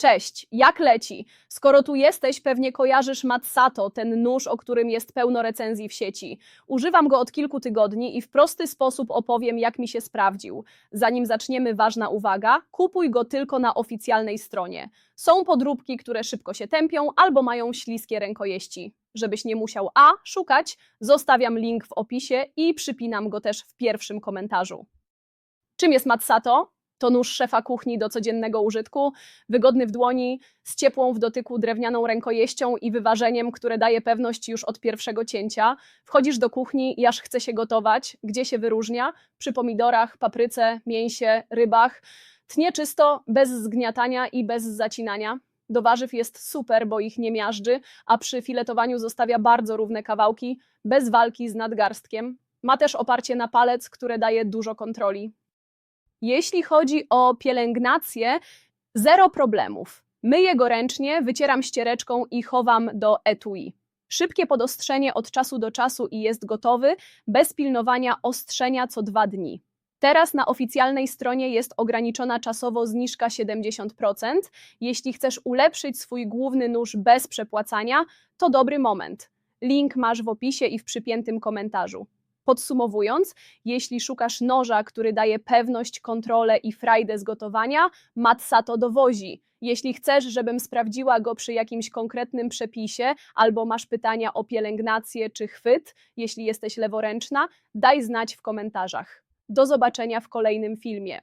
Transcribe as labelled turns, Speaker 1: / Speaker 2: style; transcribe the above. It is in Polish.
Speaker 1: Cześć, jak leci? Skoro tu jesteś, pewnie kojarzysz Matsato, ten nóż, o którym jest pełno recenzji w sieci. Używam go od kilku tygodni i w prosty sposób opowiem, jak mi się sprawdził. Zanim zaczniemy, ważna uwaga: kupuj go tylko na oficjalnej stronie. Są podróbki, które szybko się tępią albo mają śliskie rękojeści. Żebyś nie musiał A szukać, zostawiam link w opisie i przypinam go też w pierwszym komentarzu. Czym jest Matsato? To nóż szefa kuchni do codziennego użytku, wygodny w dłoni, z ciepłą w dotyku drewnianą rękojeścią i wyważeniem, które daje pewność już od pierwszego cięcia. Wchodzisz do kuchni i aż chce się gotować. Gdzie się wyróżnia? Przy pomidorach, papryce, mięsie, rybach. Tnie czysto, bez zgniatania i bez zacinania. Do warzyw jest super, bo ich nie miażdży, a przy filetowaniu zostawia bardzo równe kawałki, bez walki z nadgarstkiem. Ma też oparcie na palec, które daje dużo kontroli. Jeśli chodzi o pielęgnację, zero problemów. Myję go ręcznie, wycieram ściereczką i chowam do etui. Szybkie podostrzenie od czasu do czasu i jest gotowy, bez pilnowania ostrzenia co dwa dni. Teraz na oficjalnej stronie jest ograniczona czasowo zniżka 70%. Jeśli chcesz ulepszyć swój główny nóż bez przepłacania, to dobry moment. Link masz w opisie i w przypiętym komentarzu. Podsumowując, jeśli szukasz noża, który daje pewność, kontrolę i frajdę z gotowania, Matsato dowozi. Jeśli chcesz, żebym sprawdziła go przy jakimś konkretnym przepisie, albo masz pytania o pielęgnację czy chwyt, jeśli jesteś leworęczna, daj znać w komentarzach. Do zobaczenia w kolejnym filmie.